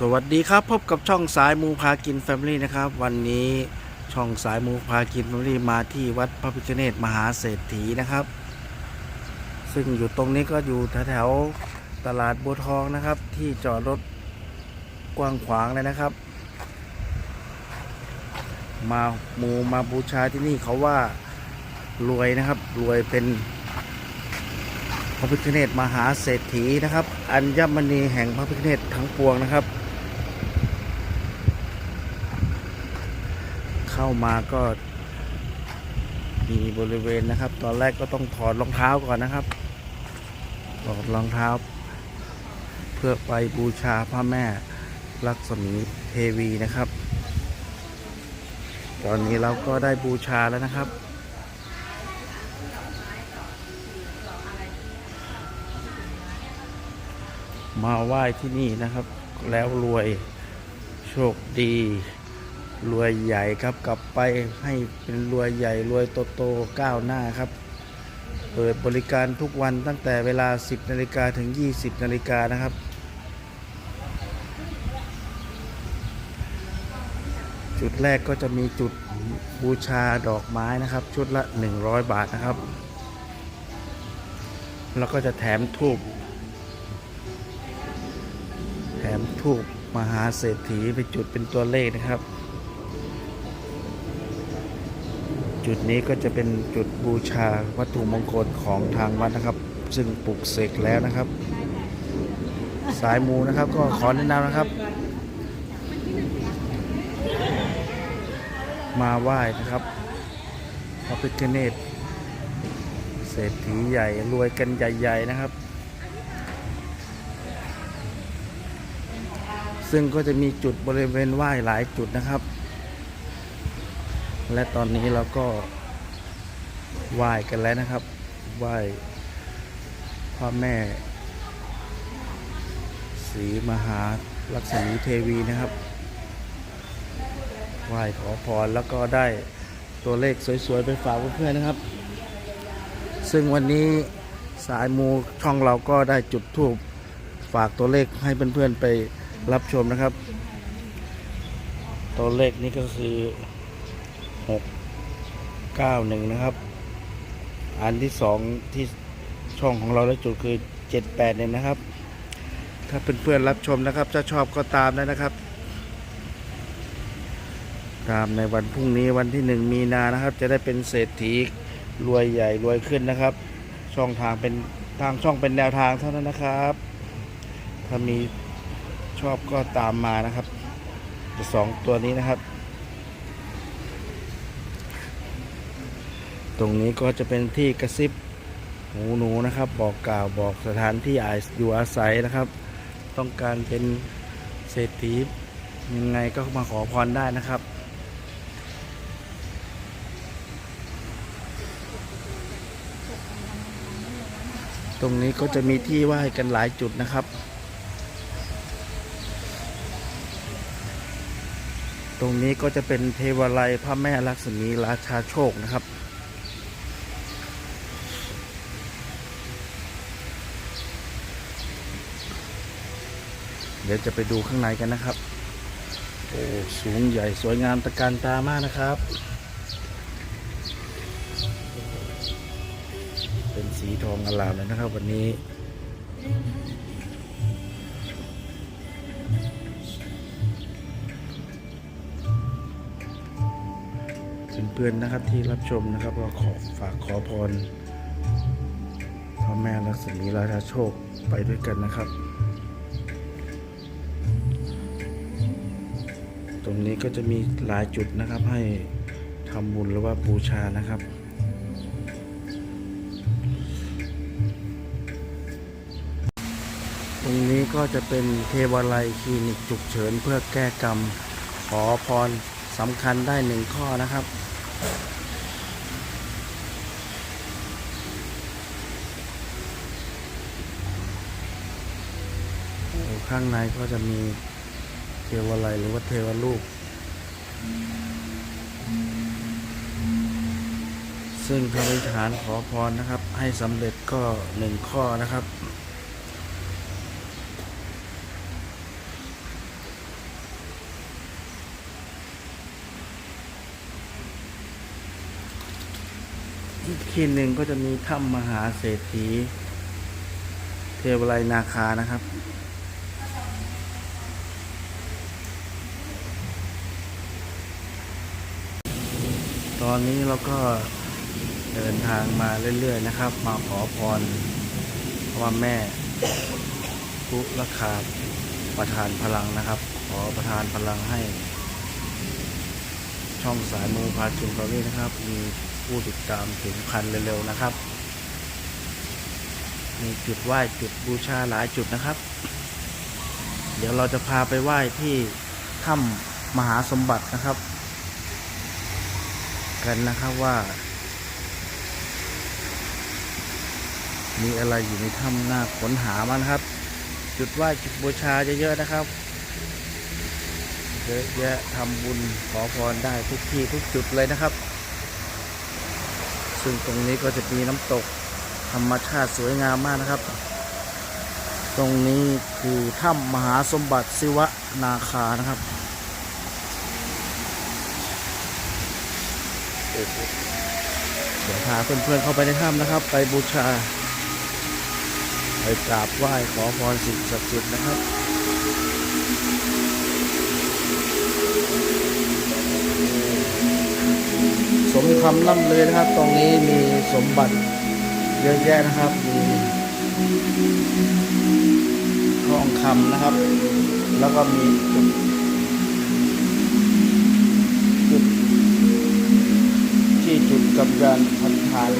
สวัสดีครับพบกับช่องสายมูพากินแฟมิลี่นะครับ วันนี้ช่องสายมูพากินแฟมิลี่มาที่วัดพระพิฆเนศมหาเศรษฐีนะครับ ซึ่งอยู่ตรงนี้ก็อยู่แถวๆตลาดบัวทองนะครับ ที่จอดรถกว้างขวางเลยนะครับ มามูมาบูชาที่นี่เขาว่ารวยนะครับรวยเป็นพระพิฆเนศมหาเศรษฐีนะครับ อัญมณีแห่งพระพิฆเนศทั้งปวงนะครับ เข้ามาก็ มีบริเวณนะครับ ตอนแรกก็ต้องถอดรองเท้าก่อนนะครับถอดรองเท้า เพื่อไปบูชาพระแม่ลักษมีเทวีนะครับ ตอนนี้เราก็ได้บูชาแล้วนะครับมาไหว้ที่นี่นะครับ แล้วรวยโชคดี รวยใหญ่ครับกลับไปให้เป็นรวยใหญ่รวยโตโตก้าวหน้าครับ เปิดบริการทุกวันตั้งแต่เวลา 10นาฬิกาถึง 20นาฬิกานะครับ จุดแรกก็จะมีจุดบูชาดอกไม้นะครับ ชุดละ 100 บาทนะครับ แล้วก็จะแถมทูบแถมทูบมหาเศรษฐีไปจุดเป็นตัวเลขนะครับ จุดนี้ก็จะเป็นจุดบูชาวัตถุมงคลของทางวัดนะครับ ซึ่งปลุกเสกแล้วนะครับ สายมูนะครับก็ขอแนะนำนะครับ มาไหว้นะครับพระพิฆเนศเศรษฐีใหญ่รวยกันใหญ่ๆนะครับ ซึ่งก็จะมีจุดบริเวณไหว้หลายจุดนะครับ และตอนนี้เราก็ไหว้กันแล้วนะครับไหว้พระแม่ศรีมหาลักษมีเทวีนะครับไหว้ขอพรแล้วก็ได้ตัวเลขสวยๆ ไปฝากเพื่อนๆนะครับ ซึ่งวันนี้สายมูช่องเราก็ได้จุดทูบฝากตัวเลขให้เพื่อนๆไปรับชมนะครับ ตัวเลขนี้ก็คือ 6 9 1นะครับ อันที่สองที่ช่องของเราได้จุดคือ7 8เนี่ยนะครับ ถ้าเพื่อนๆรับชมนะครับถ้าชอบก็ตามได้นะครับ ตามในวันพรุ่งนี้วันที่หนึ่งมีนานะครับ จะได้เป็นเศรษฐีรวยใหญ่รวยขึ้นนะครับ ช่องทางเป็นทางช่องเป็นแนวทางเท่านั้นนะครับ ถ้ามีชอบก็ตามมานะครับสองตัวนี้นะครับ ตรงนี้ก็จะเป็นที่กระซิบหูหนูนะครับ บอกกล่าวบอกสถานที่อาอยู่อาศัยนะครับ ต้องการเป็นเศรษฐียังไงก็มาขอพรได้นะครับตรงนี้ก็จะมีที่ไหว้กันหลายจุดนะครับ ตรงนี้ก็จะเป็นเทวาลัยพระแม่ลักษมีราชาโชคนะครับ เดี๋ยวจะไปดูข้างในกันนะครับ โอ้สูงใหญ่สวยงามตะการตามากนะครับ เป็นสีทองอลามเลยนะครับวันนี้เพื่อนๆนะครับที่รับชมนะครับก็ขอฝากขอพรพระแม่ลักษมีราชาโชคไปด้วยกันนะครับ ตรงนี้ก็จะมีหลายจุดนะครับ ให้ทำบุญหรือว่าบูชานะครับตรงนี้ก็จะเป็นเทวาลัยคลินิกฉุกเฉินเพื่อแก้กรรม ขอพรสำคัญได้หนึ่งข้อนะครับ ข้างในก็จะมี เทวไลหรือว่าเทวรูป ซึ่งคำอธิฐานขอพรนะครับ ให้สำเร็จก็หนึ่งข้อนะครับที่เขตหนึ่งก็จะมีถ้ำมหาเศรษฐี เทวไลนาคานะครับ ตอนนี้เราก็เดินทางมาเรื่อยๆนะครับ มาขอพรว่าแม่ทุกรคาประทานพลังนะครับ ขอประทานพลังให้ ช่องสายมูพาจุนตอนนี้นะครับ มีผู้ติดตามถึงพันเร็วๆนะครับ มีจุดไหว้จุดบูชาหลายจุดนะครับ เดี๋ยวเราจะพาไปไหว้ที่ถ้ำมหาสมบัตินะครับ กันนะครับว่า มีอะไรอยู่ในถ้ำหน้าค้นหามันครับ จุดไหว้จุดบูชาเยอะๆนะครับเยอะแยะทำบุญขอพรได้ทุกที่ทุกจุดเลยนะครับ ซึ่งตรงนี้ก็จะมีน้ำตกธรรมชาติสวยงามมากนะครับ ตรงนี้คือถ้ำมหาสมบัติศิวะนาคานะครับ เดี๋ยวพาเพื่อนๆเข้าไปในถ้ำนะครับ ไปบูชา ไปกราบไหว้ขอพรสิ่งศักดิ์สิทธิ์นะครับสมคำล่ำเลยนะครับ ตรงนี้มีสมบัติเยอะแยะนะครับ มีทองคำนะครับ แล้วก็มี ที่จุดกำยันพันธาน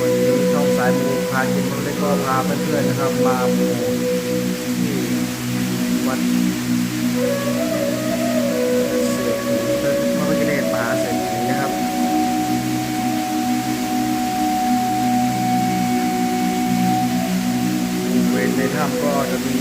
วันนี้ช่องสายมูพากินนเล็กก็พาเพื่อนๆนะครับ มามูที่วัดเศรษฐีพระพิฆเนศมหาเศรษฐีนะครับบริเวณในถ้ำก็จะมี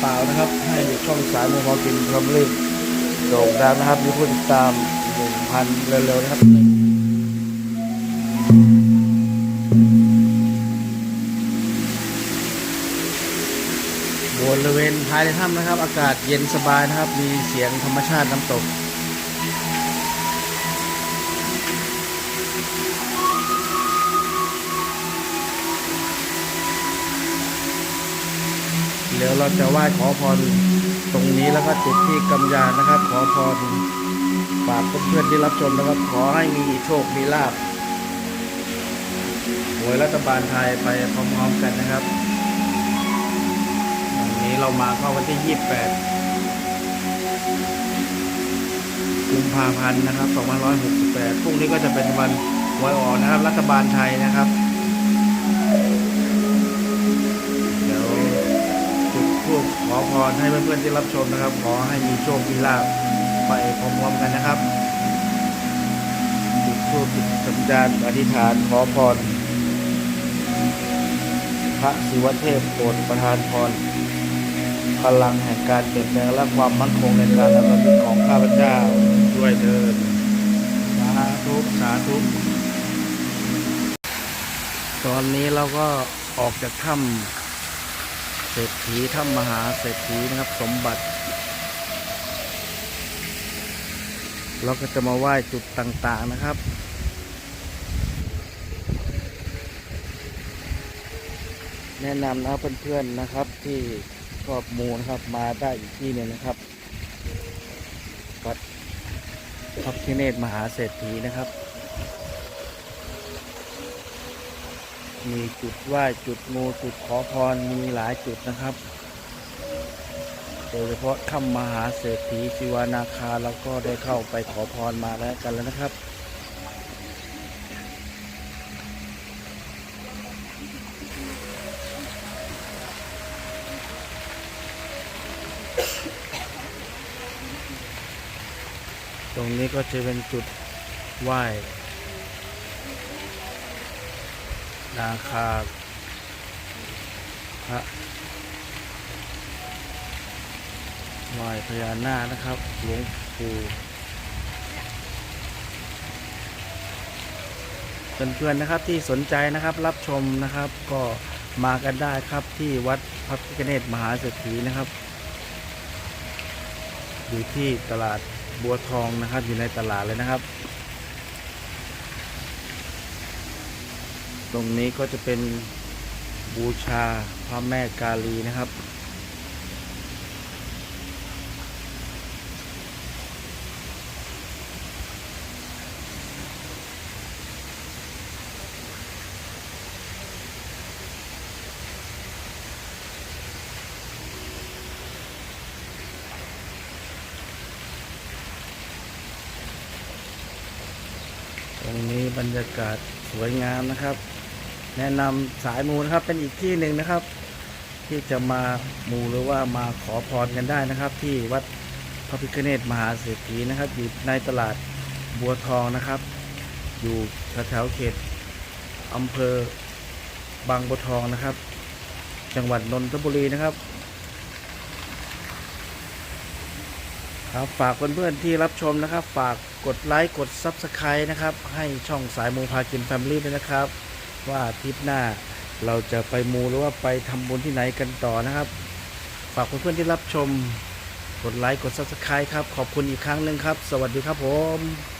เปล่านะครับ ให้ช่องสายมือพอกินพร้อมรีบโด่งดังนะครับมีผู้ติดตามหนึ่งพันเร็วๆนะครับบริเวณภายในถ้ำนะครับ อากาศเย็นสบายนะครับ มีเสียงธรรมชาติน้ำตก เดี๋ยวเราจะไหว้ขอพรตรงนี้แล้วก็จุดที่กำยานนะครับ ขอพรฝากเพื่อนๆที่รับชมนะครับ ขอให้มีโชคมีลาบหวยรัฐบาลไทยไปพร้อมๆกันนะครับวันนี้เรามาเข้าวันที่ 28 กุมภาพันธ์นะครับ 2568 พรุ่งนี้ก็จะเป็นวันหวยออกนะครับ รัฐบาลไทยนะครับ อพรให้เพื่อนๆที่รับชมนะครับ ขอให้มีโชคมีลาบไปพร้อมๆกันนะครับจุดทูบจุดสัญญาณอธิษฐานขอพร พระศิวเทพโปรดประทานพรพลังแห่งการเปลี่ยนแปลงและความมั่นคงในการดำเนินชีวิตของข้าพเจ้าด้วยเถิดสาธุสาธุตอนนี้เราก็ออกจากถ้ำ เศรษฐีถ้ำมหาเศรษฐีนะครับ สมบัติ เราก็จะมาไหว้จุดต่างๆนะครับแนะนำนะเพื่อนๆนะครับที่ชอบมูนะครับมาได้อีกที่นึ่งนะครับวัดพระพิเนศมหาเศรษฐีนะครับ มีจุดไหว้จุดมูจุดขอพรมีหลายจุดนะครับ โดยเฉพาะถ้ำมหาเศรษฐีศิวานาคาเราก็ได้เข้าไปขอพรมาแล้วกันแล้วนะครับตรงนี้ก็จะเป็นจุดไหว้ นาคาพระไหว้พญานาคนะครับ หลวงปู่เพื่อนๆนะครับที่สนใจนะครับรับชมนะครับก็มากันได้ครับที่วัดพระพิฆเนศมหาเศรษฐีนะครับ อยู่ที่ตลาดบัวทองนะครับอยู่ในตลาดเลยนะครับ ตรงนี้ก็จะเป็นบูชาพระแม่กาลีนะครับ ตรงนี้บรรยากาศสวยงามนะครับ แนะนำสายมูนะครับเป็นอีกที่หนึ่งนะครับ ที่จะมามูหรือว่ามาขอพรกันได้นะครับ ที่วัดพระพิฆเนศมหาเศรษฐีนะครับ อยู่ในตลาดบัวทองนะครับ อยู่แถวเขตอำเภอบางบัวทองนะครับ จังหวัดนนทบุรีนะครับ ครับฝากเพื่อนๆที่รับชมนะครับ ฝากกดไลค์กด Subscribe นะครับ ให้ช่องสายมูพากินแฟมิลี่ด้วยนะครับ ว่าทิปหน้าเราจะไปมูหรือว่าไปทำบุญที่ไหนกันต่อนะครับ ฝากเพื่อนๆที่รับชม กดไลค์กดซับสไคร b e ครับ ขอบคุณอีกครั้งหนึ่งครับ สวัสดีครับผม